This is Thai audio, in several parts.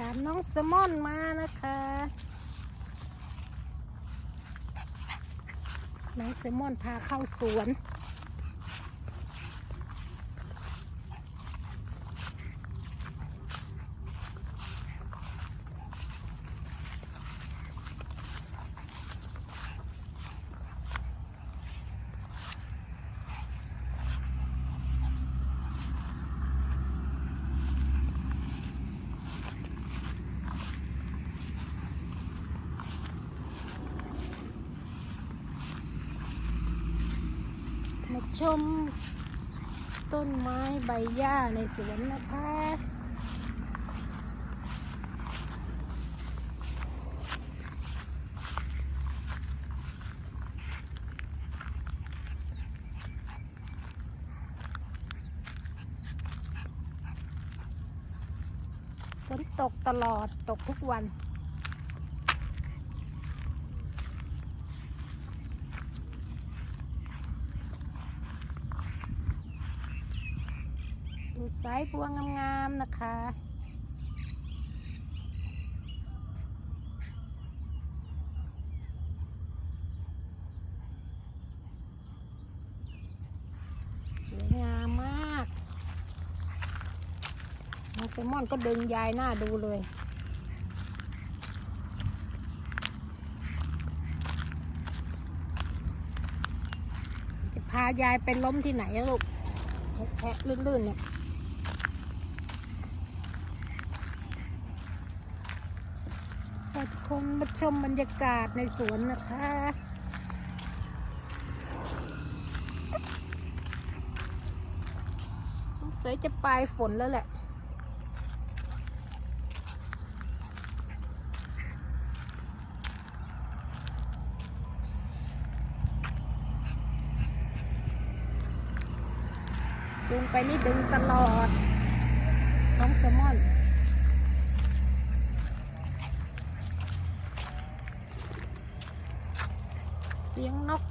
ตามน้องแซลมอนมานะคะน้องแซลมอนพาเข้าสวน มาชมต้นไม้ใบหญ้าในสวนนะคะฝนตกตลอดตกทุกวัน สายบัวงามๆนะคะ สวยงามมากน้องแซลมอนก็ดึงยายหน้าดูเลยจะพายายไปล้มที่ไหนลูกแฉะๆลื่นๆเนี่ย ขอบคุณมาชมบรรยากาศในสวนนะคะ สงสัยจะปลายฝนแล้วแหละดึงไปนี่ดึงตลอด น้องแซลมอน เสียงนก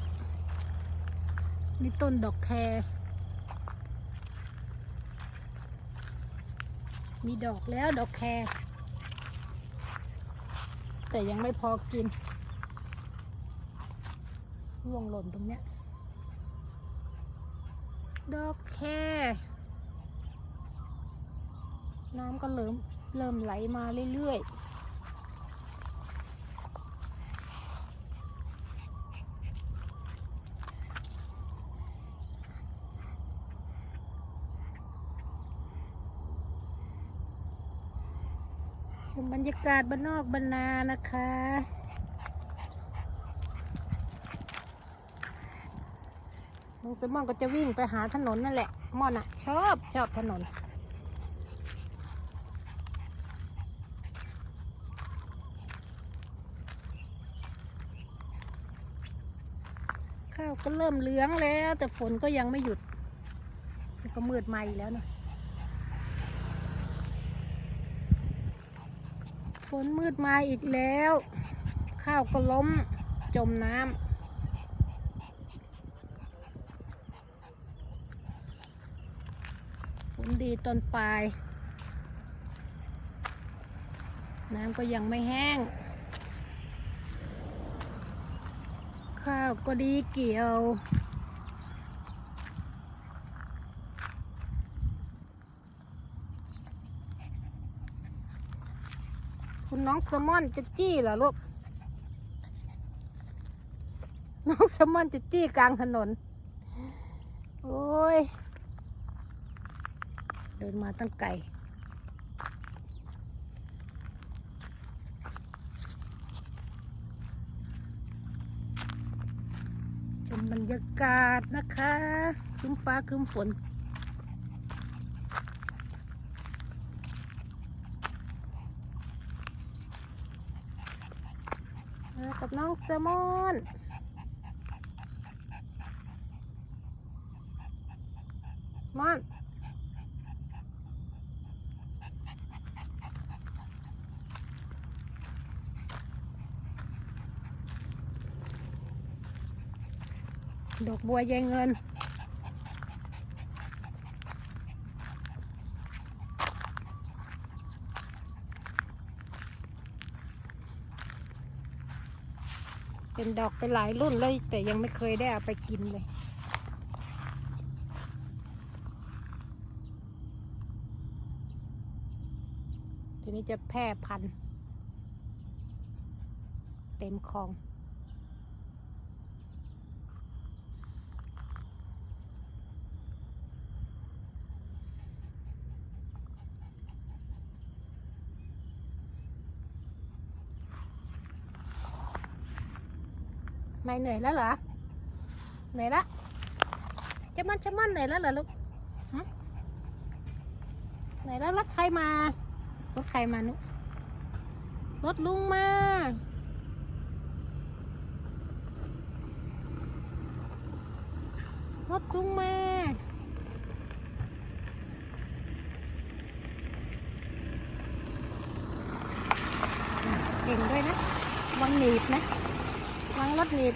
มี ต้นดอกแครมีดอกแล้วดอกแครแต่ยังไม่พอกินร่วงหล่นตรงเนี้ย ดอกแครน้ำก็เริ่มเริ่มไหลมาเรื่อยๆ ชมบรรยากาศบ้านนอกบ้านนานะคะน้องสมอนก็จะวิ่งไปหาถนนนั่นแหละ ม่อนอะชอบชอบถนน ข้าวก็เริ่มเหลืองแล้ว แต่ฝนก็ยังไม่หยุด ก็มืดมาอีกแล้วนะ นมืดมาอีกแล้ว ข้าวก็ล้มจมน้ำฝนดีตอนปลาย น้ำก็ยังไม่แห้ง ข้าวก็ดีเกี่ยว คุณน้องแซลมอนจะจี้เหรอลูก น้องแซลมอนจะจี้กลางถนน โอ้ย เดินมาตั้งไกลชมบรรยากาศนะคะ คึ้มฟ้าคึ้มฝน มากับน้องแซลมอนมอนดอกบัวยายเงิน เป็นดอกไปหลายรุ่นเลยแต่ยังไม่เคยได้เอาไปกินเลย ทีนี้จะแพร่พันธุ์ เต็มคลอง ไม่เหนื่อยแล้วเหรอ เหนื่อยละจะมันจะมันเหนื่อยแล้วเหรอลูกเหนื่อยแล้วรถใครมา รถใครมานุรถลุงมา รถลุงมาเก่งด้วยนะวังหนีบนะ วางรถหนีบ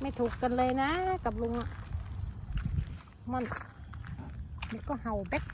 ไม่ถูกกันเลยนะกับลุงอะมันมันก็เห่าแบ๊กแบ๊ก